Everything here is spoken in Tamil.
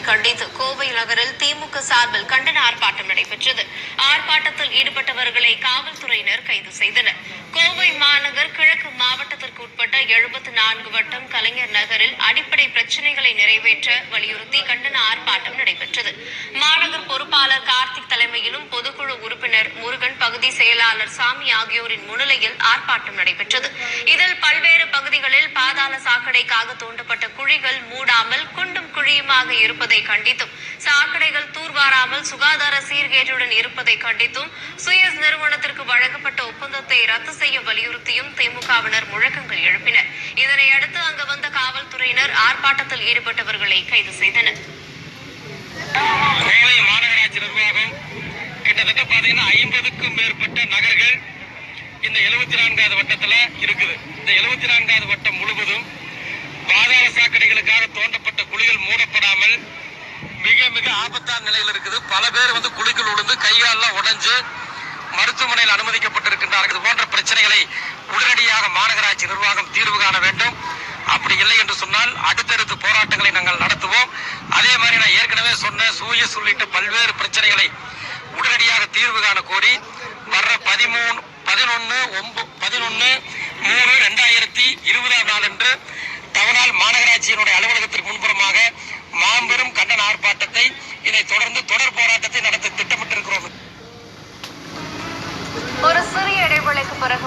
கண்டித்து கோவை நகரில் திமுக சார்பில் கண்டன ஆர்ப்பாட்டம் நடைபெற்றது. ஆர்ப்பாட்டத்தில் ஈடுபட்டவர்களை காவல்துறையினர் கைது செய்தனர். கோவை மாநகர் கிழக்கு மாவட்டத்திற்கு உட்பட்ட எழுபத்தி நான்கு வட்டம் கலைஞர் நகரில் அடிப்படை பிரச்சினைகளை நிறைவேற்ற வலியுறுத்தி கண்டன பகுதி செயலாளர் சாமி ஆகியோரின் முன்னிலையில் ஆர்ப்பாட்டம் நடைபெற்றது. இதில் பல்வேறு பகுதிகளில் பாதாள சாக்கடைக்காக தோண்டப்பட்ட குழிகள் மூடாமல் குண்டும் குழியுமாக இருப்பதை கண்டித்தும் சாக்கடைகள் தூர்வாராமல் சுகாதார சீர்கேட்டுடன் இருப்பதை கண்டித்தும் சுயஸ் நிறுவனத்திற்கு வழங்கப்பட்ட ஒப்பந்தத்தை ரத்து செய்ய வலியுறுத்தியும் திமுகவினர் முழக்கங்கள் எழுப்பினர். இதனையடுத்து அங்கு வந்த காவல்துறையினர் ஆர்ப்பாட்டத்தில் ஈடுபட்டவர்களை கைது செய்தனர் கோவை மாநகராட்சி நிர்வாகம் கிட்டத்தட்ட பாத்தீங்கன்னா ஐம்பதுக்கும் மேற்பட்ட நகர்கள் இந்த எழுபத்தி நான்காவது வட்டத்துல இருக்குது. இந்த எழுபத்தி நான்காவது வட்டம் முழுவதும் பாதாள சாக்கடைகளுக்காக தோண்டப்பட்ட குழிகள் மூடப்படாமல் மிக மிக ஆபத்தான நிலையில் இருக்குது. பல பேர் வந்து குழிக்குள் விழுந்து கைகாலெல்லாம் உடைஞ்சு மருத்துவமனையில் அனுமதிக்கப்பட்டிருக்கின்றார்கள். இது போன்ற பிரச்சனைகளை உடனடியாக மாநகராட்சி நிர்வாகம் தீர்வு காண வேண்டும். அப்படி இல்லை என்று சொன்னால் அடுத்தடுத்து போராட்டங்களை நாங்கள் நடத்துவோம். அதே மாதிரி நான் ஏற்கனவே சொன்ன சூயஸ் உள்ளிட்ட பல்வேறு பிரச்சனைகளை உடனடியாக தீர்வு காண கோரி வர்ற பதிமூணு பதினொன்று ஒன்பது பதினொன்று மூணு ரெண்டாயிரத்தி இருபதாம் நாள் அன்று தவனால் மாநகராட்சியினுடைய அலுவலகத்திற்கு முன்புறமாக மாபெரும் கண்டன ஆர்ப்பாட்டத்தை இதை தொடர்ந்து தொடர் போராட்டத்தை நடத்த திட்டமிட்டிருக்கிறோம். ஒரு சிறிய இடைவெளிக்கு பிறகு